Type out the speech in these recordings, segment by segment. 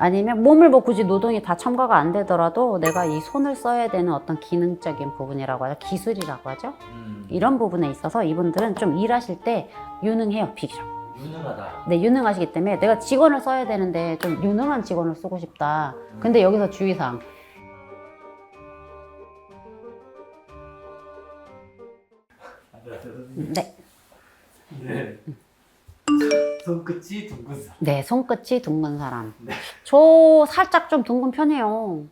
아니면 몸을 뭐 굳이 노동이 다 첨가가 안 되더라도 내가 이 손을 써야 되는 어떤 기능적인 부분이라고 하죠. 기술이라고 하죠. 음, 이런 부분에 있어서 이분들은 좀 일하실 때 유능해요, 비교적. 유능하다. 네, 유능하시기 때문에 내가 직원을 써야 되는데 좀 유능한 직원을 쓰고 싶다. 근데 여기서 주의사항. 네. 네. 손끝이 둥근 사람. 네, 손끝이 둥근 사람. 네. 저 살짝 좀 둥근 편이에요.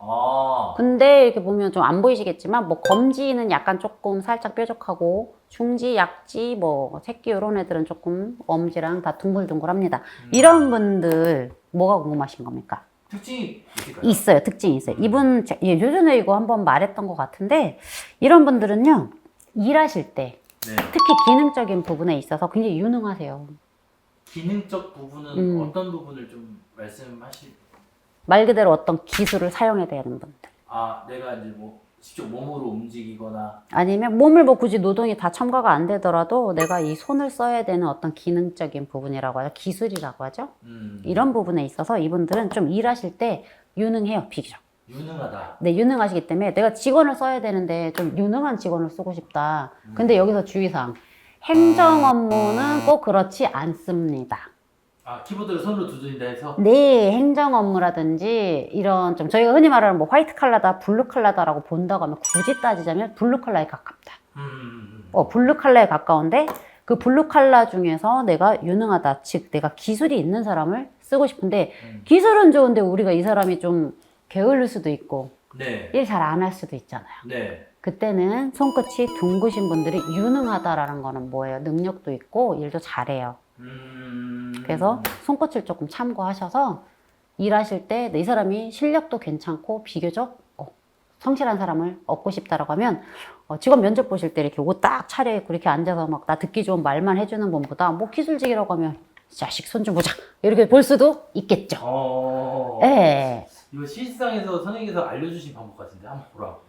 아, 근데 이렇게 보면 좀 안 보이시겠지만 뭐 검지는 약간 조금 살짝 뾰족하고 중지, 약지, 뭐 새끼 이런 애들은 조금 엄지랑 다 둥글둥글합니다. 음. 이런 분들 뭐가 궁금하신 겁니까? 특징이 있을까요? 있어요. 특징이 있어요. 이분 제- 예, 예전에 이거 한번 말했던 것 같은데 이런 분들은요 일하실 때 네. 특히 기능적인 부분에 있어서 굉장히 유능하세요. 기능적 부분은 음. 어떤 부분을 좀 말씀하실? 말 그대로 어떤 기술을 사용해야 되는 분들. 아, 내가 이제 뭐 직접 몸으로 움직이거나 아니면 몸을 뭐 굳이 노동이 다 첨가가 안 되더라도 내가 이 손을 써야 되는 어떤 기능적인 부분이라고 하죠. 기술이라고 하죠. 음, 이런 부분에 있어서 이분들은 좀 일하실 때 유능해요. 비교적. 유능하다. 네, 유능하시기 때문에 내가 직원을 써야 되는데 좀 유능한 직원을 쓰고 싶다. 근데 여기서 주의사항. 행정 업무는 꼭 그렇지 않습니다. 아, 키보드를 손으로 두드린다 해서 네, 행정 업무라든지 이런 좀 저희가 흔히 말하는 뭐 화이트 칼라다, 블루 칼라다라고 본다고 하면 굳이 따지자면 블루 칼라에 가깝다. 음, 음, 어, 블루 칼라에 가까운데 그 블루 칼라 중에서 내가 유능하다, 즉 내가 기술이 있는 사람을 쓰고 싶은데 음. 기술은 좋은데 우리가 이 사람이 좀 게을릴 수도 있고 음. 네. 일 잘 안 할 수도 있잖아요. 네. 그때는 손끝이 둥그신 분들이 유능하다라는 거는 뭐예요? 능력도 있고 일도 잘해요. 음. 그래서 손끝을 조금 참고하셔서 일하실 때 이 사람이 실력도 괜찮고 비교적 어, 성실한 사람을 얻고 싶다라고 하면 어, 직원 면접 보실 때 이렇게 옷 딱 차려입고 이렇게 앉아서 막 나 듣기 좋은 말만 해주는 분보다 뭐 기술직이라고 하면 자식 손 좀 보자 이렇게 볼 수도 있겠죠. 어. 예. 이거 실상에서 선생님께서 알려주신 방법 같은데 한번 보라고.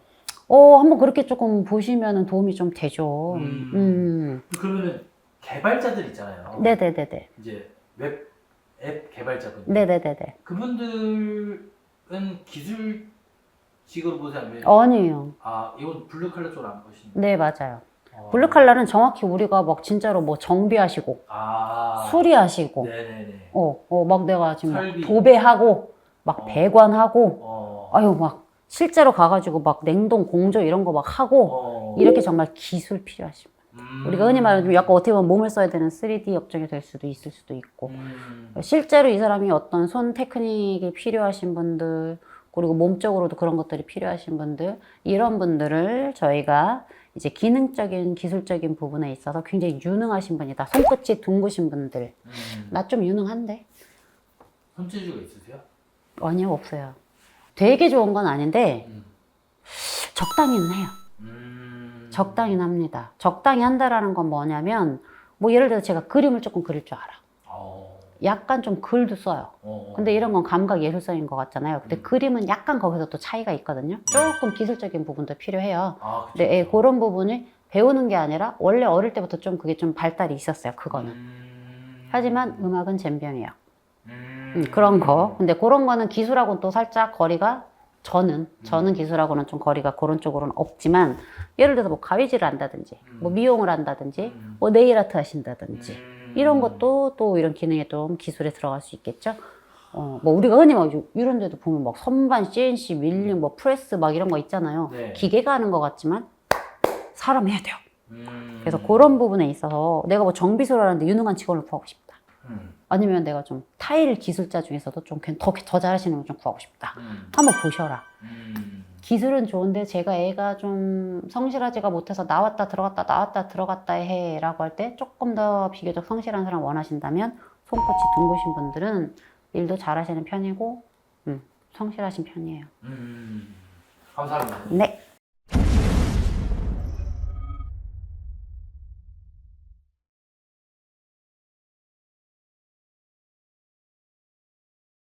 어, 한번 그렇게 조금 보시면 도움이 좀 되죠. 음. 음. 그러면은 개발자들 있잖아요. 네네네네. 이제 웹 앱 개발자분. 네네네네. 그분들은 기술직으로 보세요 아니면 아니에요. 아 이건 블루 칼라 쪽으로 안 보시는 네, 맞아요. 어. 블루 칼라는 정확히 우리가 막 진짜로 뭐 정비하시고, 아 수리하시고, 네네네. 어, 어, 막 내가 지금 막 설비. 도배하고, 막 어. 배관하고, 어. 아유, 막 실제로 가가지고 막 냉동 공조 이런 거 막 하고, 어. 이렇게 정말 기술 필요하신 분. 음. 우리가 흔히 말하는 좀 약간 어떻게 보면 몸을 써야 되는 3D 업종이 될 수도 있을 수도 있고, 음. 실제로 이 사람이 어떤 손 테크닉이 필요하신 분들, 그리고 몸적으로도 그런 것들이 필요하신 분들, 이런 분들을 저희가 이제 기능적인, 기술적인 부분에 있어서 굉장히 유능하신 분이다. 손끝이 둥그신 분들. 음. 나 좀 유능한데? 손재주가 있으세요? 아니요, 없어요. 되게 좋은 건 아닌데, 음. 적당히는 해요. 음. 적당히는 합니다. 적당히 한다라는 건 뭐냐면, 뭐 예를 들어 제가 그림을 조금 그릴 줄 알아. 어. 약간 좀 글도 써요. 어. 근데 이런 건 감각 예술성인 것 같잖아요. 근데 음. 그림은 약간 거기서 또 차이가 있거든요. 조금 기술적인 부분도 필요해요. 아 그쵸. 근데 예, 그런 부분을 배우는 게 아니라 원래 어릴 때부터 좀 그게 좀 발달이 있었어요. 그거는. 음. 하지만 음악은 젬병이에요. 음. 음, 그런 거. 근데 그런 거는 기술하고는 또 살짝 거리가 저는 저는 기술하고는 좀 거리가 그런 쪽으로는 없지만 예를 들어서 뭐 가위질을 한다든지 뭐 미용을 한다든지 음. 뭐 네일 아트 하신다든지 음. 이런 것도 또 이런 기능에 좀 기술에 들어갈 수 있겠죠. 어, 뭐 우리가 흔히 막 이런 데도 보면 막 선반, CNC, 밀링, 뭐 프레스 막 이런 거 있잖아요. 네. 기계가 하는 것 같지만 사람이 해야 돼요. 음. 그래서 그런 부분에 있어서 내가 뭐 정비소를 하는데 유능한 직원을 구하고 싶다. 음. 아니면 내가 좀 타일 기술자 중에서도 좀더더 잘하시는 분 좀 구하고 싶다. 음. 한번 보셔라. 음. 기술은 좋은데 제가 애가 좀 성실하지가 못해서 나왔다 들어갔다 나왔다 들어갔다 해라고 할 때 조금 더 비교적 성실한 사람 원하신다면 손끝이 둥그신 분들은 일도 잘하시는 편이고 음, 성실하신 편이에요. 음. 감사합니다. 네.